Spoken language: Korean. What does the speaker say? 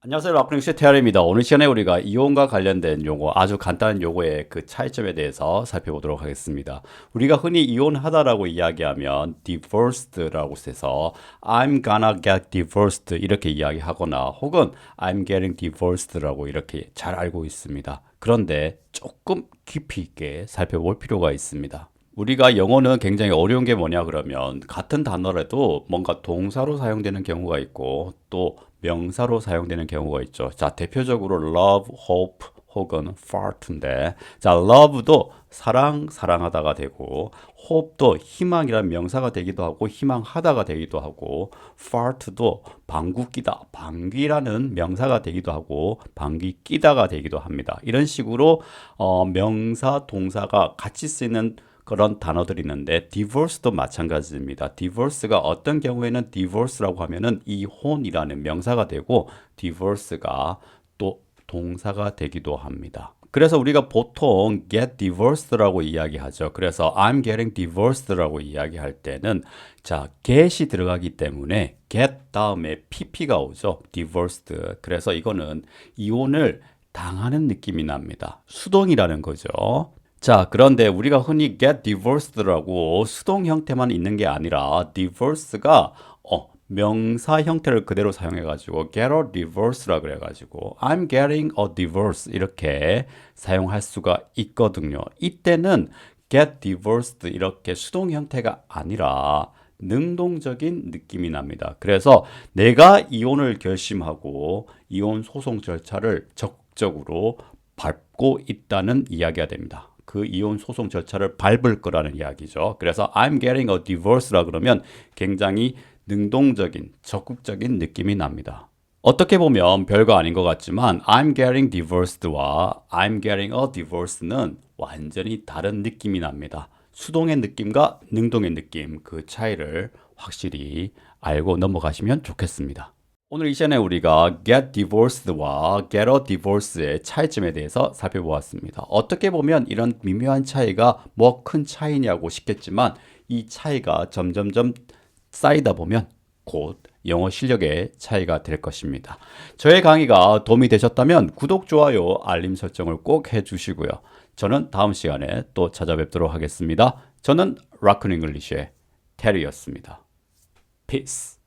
안녕하세요. 라프닝스 테아입니다. 오늘 시간에 우리가 이혼과 관련된 용어, 아주 간단한 용어의 그 차이점에 대해서 살펴보도록 하겠습니다. 우리가 흔히 이혼하다라고 이야기하면 divorced라고 해서 I'm gonna get divorced 이렇게 이야기하거나 혹은 I'm getting divorced라고 이렇게 잘 알고 있습니다. 그런데 조금 깊이 있게 살펴볼 필요가 있습니다. 우리가 영어는 굉장히 어려운 게 뭐냐 그러면 같은 단어라도 뭔가 동사로 사용되는 경우가 있고 또 명사로 사용되는 경우가 있죠. 자, 대표적으로 love, hope 혹은 fart인데 자, love도 사랑, 사랑하다가 되고 hope도 희망이란 명사가 되기도 하고 희망하다가 되기도 하고 fart도 방귀 끼다, 방귀라는 명사가 되기도 하고 방귀 끼다가 되기도 합니다. 이런 식으로 어, 명사, 동사가 같이 쓰이는 그런 단어들이 있는데 divorce도 마찬가지입니다. divorce가 어떤 경우에는 divorce라고 하면은 이혼이라는 명사가 되고 divorce가 또 동사가 되기도 합니다. 그래서 우리가 보통 get divorced라고 이야기하죠. 그래서 I'm getting divorced라고 이야기할 때는 자, get이 들어가기 때문에 get 다음에 pp가 오죠. divorced. 그래서 이거는 이혼을 당하는 느낌이 납니다. 수동이라는 거죠. 자, 그런데 우리가 흔히 get divorced라고 수동 형태만 있는 게 아니라 divorce가 어, 명사 형태를 그대로 사용해 가지고 get a divorce라 그래 가지고 I'm getting a divorce 이렇게 사용할 수가 있거든요. 이때는 get divorced 이렇게 수동 형태가 아니라 능동적인 느낌이 납니다. 그래서 내가 이혼을 결심하고 이혼 소송 절차를 적극적으로 밟고 있다는 이야기가 됩니다. 그 이혼 소송 절차를 밟을 거라는 이야기죠. 그래서 I'm getting a divorce라 그러면 굉장히 능동적인, 적극적인 느낌이 납니다. 어떻게 보면 별거 아닌 것 같지만 I'm getting divorced와 I'm getting a divorce는 완전히 다른 느낌이 납니다. 수동의 느낌과 능동의 느낌 그 차이를 확실히 알고 넘어가시면 좋겠습니다. 오늘 이 시간에 우리가 get divorced와 get a divorce의 차이점에 대해서 살펴보았습니다. 어떻게 보면 이런 미묘한 차이가 뭐 큰 차이냐고 싶겠지만 이 차이가 점점점 쌓이다 보면 곧 영어 실력의 차이가 될 것입니다. 저의 강의가 도움이 되셨다면 구독, 좋아요, 알림 설정을 꼭 해주시고요. 저는 다음 시간에 또 찾아뵙도록 하겠습니다. 저는 라큰 잉글리시의 테리였습니다. Peace.